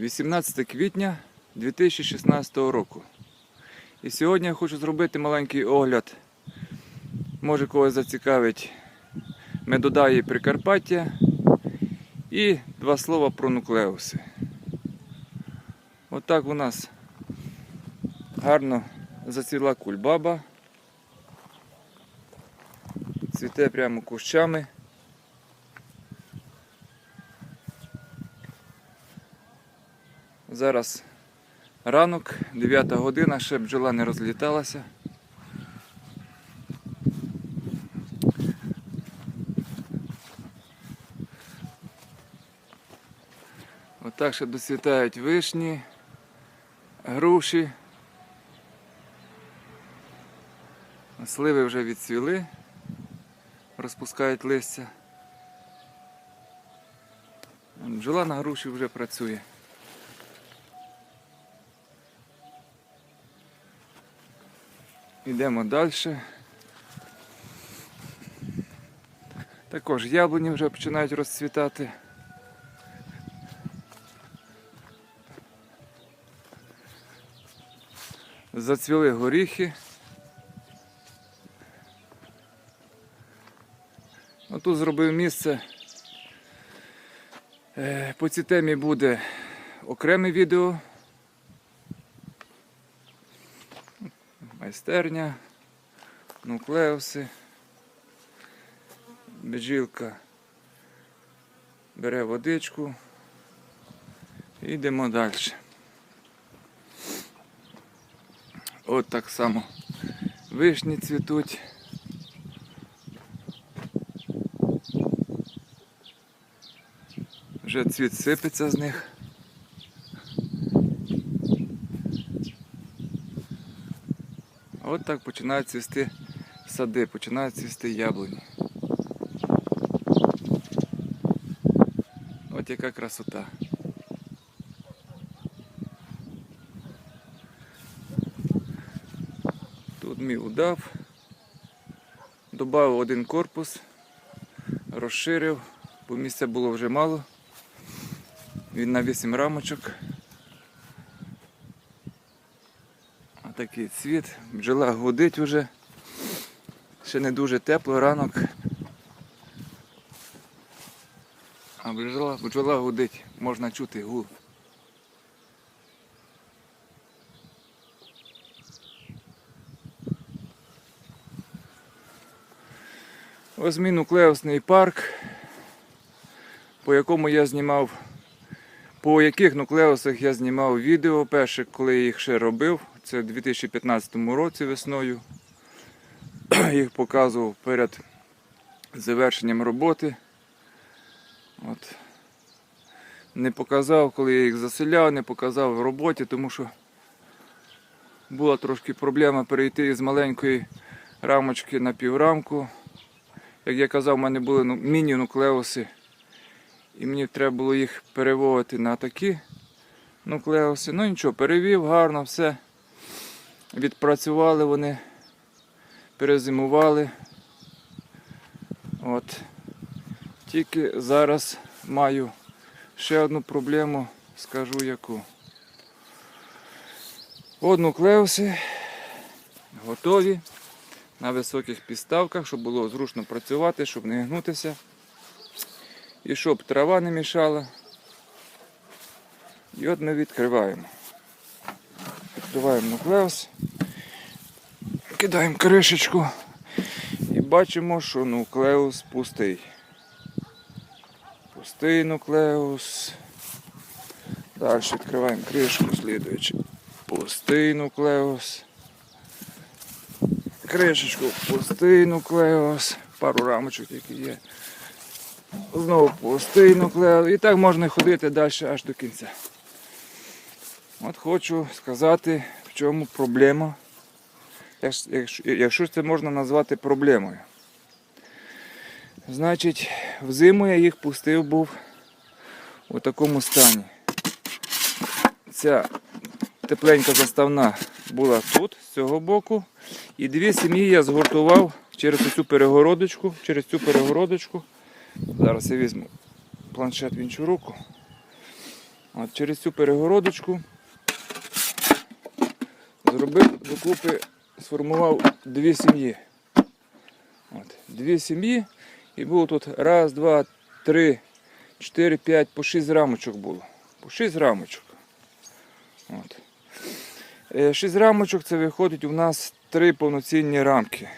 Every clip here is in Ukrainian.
18 квітня 2016 року. І сьогодні я хочу зробити маленький огляд. Може когось зацікавить медодаї Прикарпаття і два слова про нуклеуси. Отак у нас гарно зацвіла кульбаба. Цвіте прямо кущами. Зараз ранок, 9 година, ще бджола не розліталася. Отак ще доцвітають вишні, груші. Сливи вже відцвіли, розпускають листя. Бджола на груші вже працює. Йдемо далі. Також яблуні вже починають розцвітати. Зацвіли горіхи. Ну, тут зробив місце. Е, По цій темі буде окреме відео. Майстерня, нуклеуси, бджілка бере водичку і йдемо далі. От так само вишні цвітуть. Вже цвіт сипеться з них. От так починають цвісти сади, починають цвісти яблуні. От яка красота. Тут мій удав. Добавив один корпус, розширив, бо місця було вже мало. Він на 8 рамочок. Такий цвіт, бджола гудить вже. Ще не дуже тепло ранок. А бджола, бджола гудить, можна чути гул. Ось мій нуклеусний парк, по якому я знімав, по яких нуклеусах я знімав відео перше, коли я їх ще робив. Це в 2015 році весною. Їх показував перед завершенням роботи. От. Не показав, коли я їх заселяв, не показав в роботі, тому що була трошки проблема перейти з маленької рамочки на піврамку. Як я казав, в мене були ну, міні-нуклеуси. І мені треба було їх переводити на такі нуклеуси. Ну нічого, перевів гарно все. Відпрацювали вони, перезимували. От. Тільки зараз маю ще одну проблему, скажу яку. От нуклеуси готові на високих підставках, щоб було зручно працювати, щоб не гнутися. І щоб трава не мішала. І от ми відкриваємо. Відкриваємо нуклеус, кидаємо кришечку і бачимо, що нуклеус пустий. Пустий нуклеус. Далі відкриваємо кришку, слідуючи. Пустий нуклеус. Кришечку, пустий нуклеус. Пару рамочок, які є. Знову пустий нуклеус. І так можна ходити далі аж до кінця. От хочу сказати, в чому проблема. Якщо, це можна назвати проблемою. Значить, взиму я їх пустив був у такому стані. Ця тепленька заставна була тут, з цього боку. І дві сім'ї я згуртував через цю перегородочку, через цю перегородочку. Зараз я візьму планшет в іншу руку. От, через цю перегородочку зробив докупи, сформував дві сім'ї. От, дві сім'ї. І було тут раз, два, три, чотири, п'ять, по шість рамочок було. По шість рамочок. От. Е, Шість рамочок це виходить у нас три повноцінні рамки.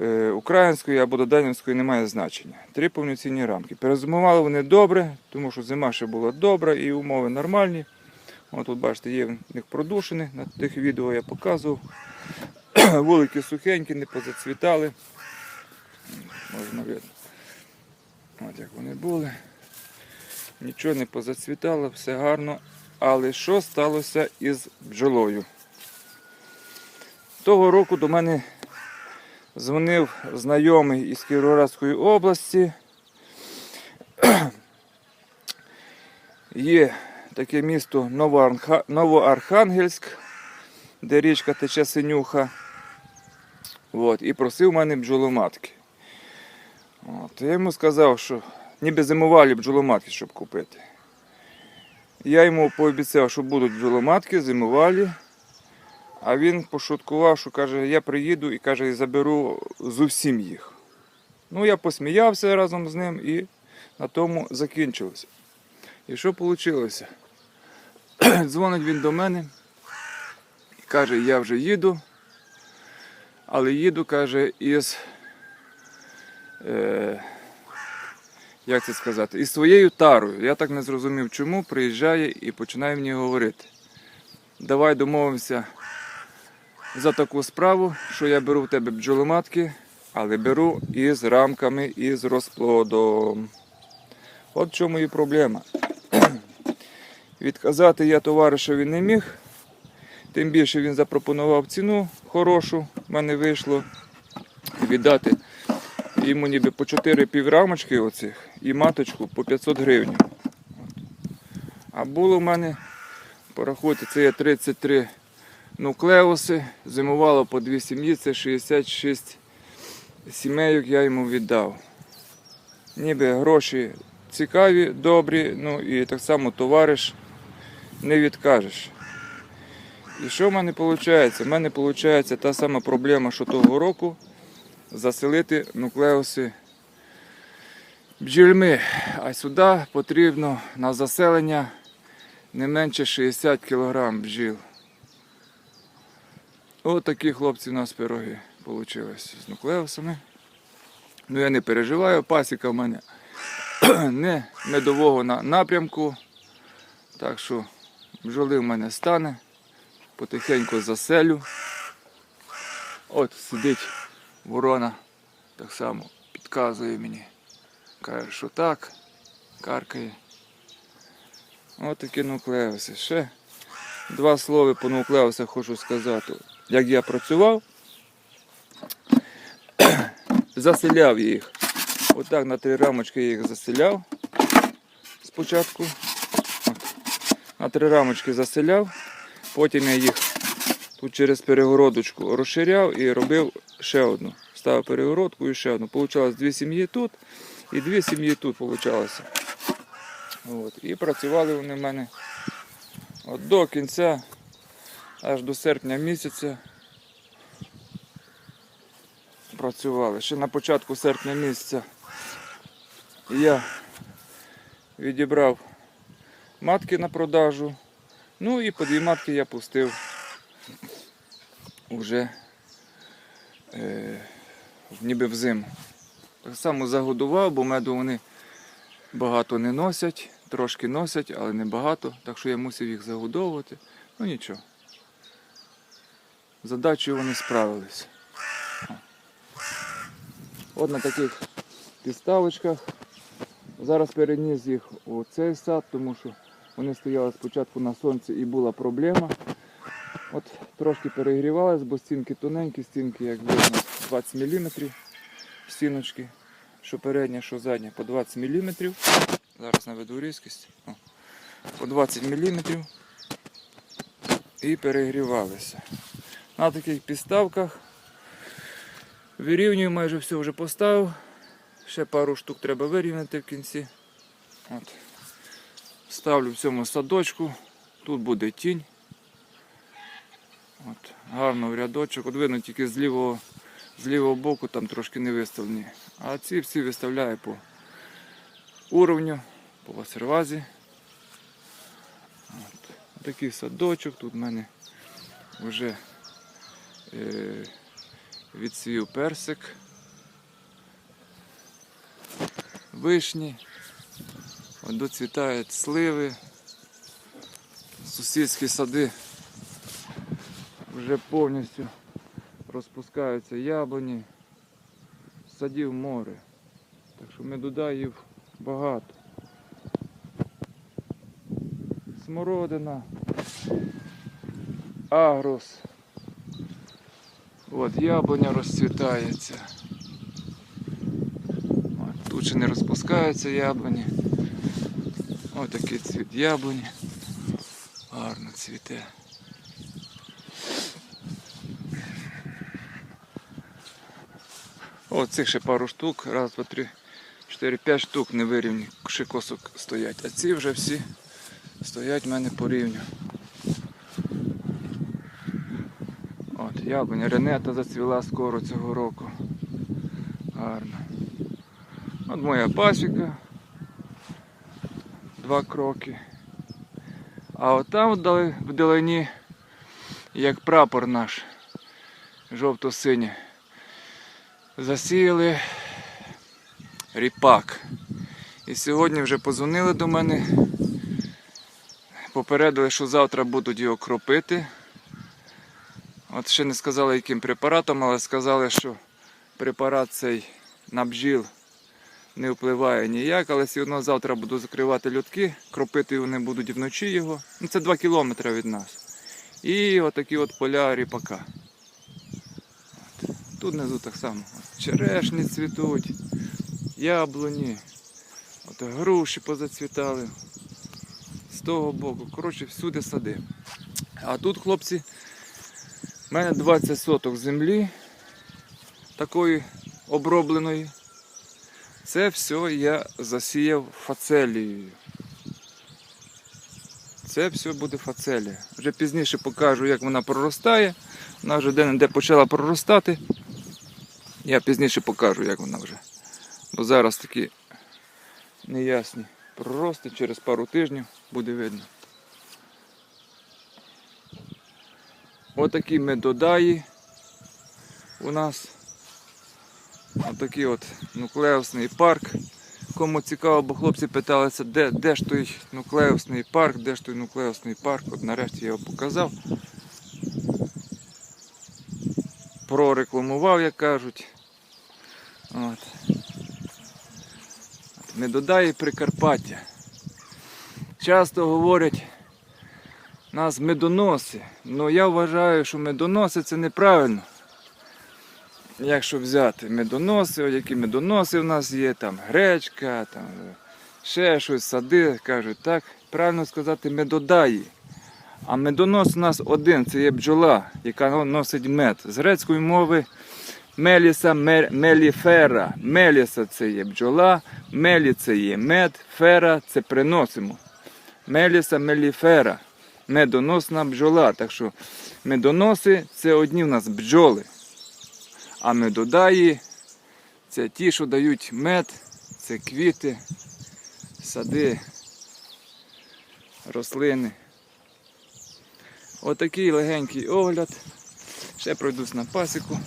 Е, Української або доданівської немає значення. Три повноцінні рамки. Перезимували вони добре, тому що зима ще була добра і умови нормальні. От тут бачите, є в них продушини, на тих відео я показував. Вулики сухенькі, не позацвітали. Можна видно. От як вони були. Нічого не позацвітало, все гарно. Але що сталося із бджолою? Того року до мене дзвонив знайомий із Кіровоградської області. Є таке місто Новоархангельськ, де річка тече синюха. От, і просив мене бджоломатки. От, я йому сказав, що ніби зимувалі бджоломатки, щоб купити. Я йому пообіцяв, що будуть бджоломатки, зимувалі. А він пошуткував, що каже, я приїду і каже, і заберу зовсім їх. Ну, я посміявся разом з ним і на тому закінчилося. І що вийшло? Дзвонить він до мене і каже, я вже їду, але їду, каже, із. Е, як це сказати, із своєю тарою. Я так не зрозумів, чому приїжджає і починає мені говорити. Давай домовимося за таку справу, що я беру в тебе бджоломатки, але беру із рамками, із розплодом. От в чому і проблема. Відказати я товаришеві не міг. Тим більше він запропонував ціну хорошу, в мене вийшло віддати йому ніби по 4 піврамочки оцих і маточку по 500 гривень. А було в мене, порахуйте, це є 33 нуклеуси, зимувало по дві сім'ї, це 66 сімейок я йому віддав. Ніби гроші цікаві, добрі, ну і так само товариш не відкажеш. І що в мене виходить? У мене виходить та сама проблема, що того року заселити нуклеуси бджільми. А сюди потрібно на заселення не менше 60 кг бджіл. Ось такі хлопці у нас пироги вийшли з нуклеусами. Ну я не переживаю, пасіка в мене не медового на- напрямку. Так що бджоли в мене стане, потихеньку заселю. От сидить ворона, так само підказує мені. Каже, що так, каркає. Ось такі нуклеуси. Ще два слова по нуклеусах хочу сказати. Як я працював, заселяв їх. Отак на три рамочки їх заселяв спочатку. На три рамочки заселяв, потім я їх тут через перегородочку розширяв і робив ще одну. Ставив перегородку і ще одну. Получалось дві сім'ї тут і дві сім'ї тут получалося. От. І працювали вони в мене от до кінця, аж до серпня місяця. Працювали. Ще на початку серпня місяця я відібрав матки на продажу. Ну і по дві матки я пустив вже е, ніби взиму. Так само загодував, бо меду вони багато не носять, трошки носять, але не багато, так що я мусив їх загодовувати. Ну нічого. Задачею вони справились. От на таких підставочках. Зараз переніс їх у цей сад, тому що вони стояли спочатку на сонці і була проблема. От трошки перегрівалися, бо стінки тоненькі, стінки, як видно, 20 мм стіночки, що передня, що задня, по 20 мм. Зараз наведу різкість. О, по 20 мм. І перегрівалися. На таких підставках вирівнюю, майже все вже поставив. Ще пару штук треба вирівняти в кінці. От. Ставлю в цьому садочку. Тут буде тінь. От, гарно в рядочок. От видно тільки з лівого, з лівого боку там трошки не виставлені. А ці всі виставляю по уровню, по васервазі. От. Такий садочок. Тут в мене вже е, відсвів персик. Вишні. Доцвітають сливи. Сусідські сади вже повністю розпускаються яблуні. Садів море. Так що медудаїв багато. Смородина. Агрос. От яблуня розцвітається. Тут ще не розпускаються яблуні. Ось такий цвіт яблуні. Гарно цвіте. О, цих ще пару штук. Раз, два, три, чотири, п'ять штук невирівні шикосок стоять. А ці вже всі стоять в мене по рівню. От, яблуня Ренета зацвіла скоро цього року. Гарно. От моя пасіка. Два кроки. А от там вдали- вдалині, як прапор наш, жовто-синій, засіяли ріпак. І сьогодні вже позвонили до мене, попередили, що завтра будуть його кропити. От ще не сказали, яким препаратом, але сказали, що препарат цей на бджіл не впливає ніяк, але все одно завтра буду закривати льотки, кропити вони будуть вночі його. Ну, це 2 кілометри від нас. І отакі от поля ріпака. От. Тут внизу так само. Черешні цвітуть, яблуні, от груші позацвітали. З того боку. Коротше, всюди сади. А тут, хлопці, в мене 20 соток землі такої обробленої. Це все я засіяв фацелією. Це все буде фацелія. Вже пізніше покажу, як вона проростає. Вона вже де-не-де почала проростати. Я пізніше покажу, як вона вже. Бо зараз такі неясні прорости, через пару тижнів буде видно. Отакі медодаї у нас. Отакий от нуклеусний парк. Кому цікаво, бо хлопці питалися, де, де ж той нуклеусний парк, де ж той нуклеусний парк. От нарешті я його показав. Прорекламував, як кажуть. От. От Медодаї Прикарпаття. Часто говорять нас медоноси. Ну я вважаю, що медоноси це неправильно якщо взяти медоноси, які медоноси в нас є, там гречка, там ще щось, сади, кажуть, так, правильно сказати, медодаї. А медонос у нас один, це є бджола, яка носить мед. З грецької мови меліса меліфера. Меліса це є бджола, мелі це є мед, фера це приносимо. Меліса меліфера. Медоносна бджола. Так що медоноси це одні в нас бджоли. А медодаї це ті, що дають мед, це квіти, сади, рослини. Отакий легенький огляд. Ще пройдусь на пасіку.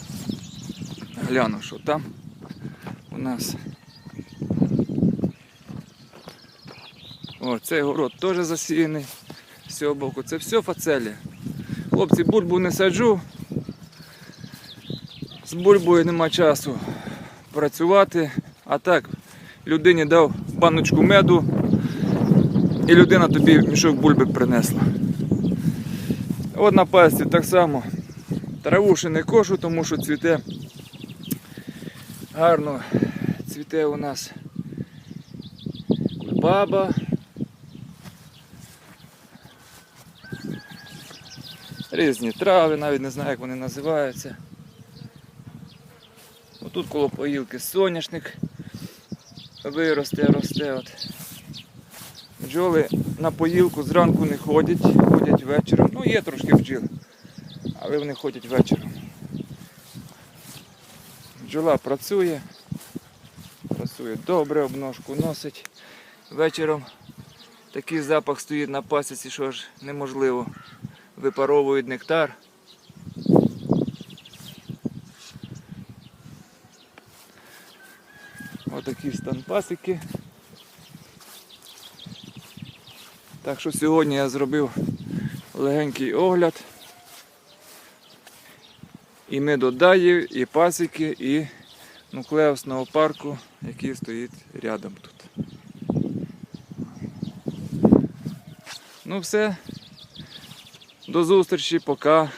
Гляну, що там у нас. О, цей город теж засіяний з цього боку. Це все фацелія. Хлопці, бульбу не саджу. З бульбою нема часу працювати. А так, людині дав баночку меду, і людина тобі мішок бульби принесла. От на пасті так само. Траву ще не кошу, тому що цвіте гарно цвіте у нас кульбаба. Різні трави, навіть не знаю, як вони називаються. Тут коло поїлки соняшник виросте, росте. От. Бджоли на поїлку зранку не ходять, ходять вечором. Ну, є трошки бджіл, але вони ходять вечором. Бджола працює, працює добре, обножку носить. Вечором такий запах стоїть на пасіці, що ж неможливо. Випаровують нектар. Отакий стан пасіки. Так що сьогодні я зробив легенький огляд. І ми медодаїв, і пасіки, і нуклеусного парку, який стоїть рядом тут. Ну все. До зустрічі, пока.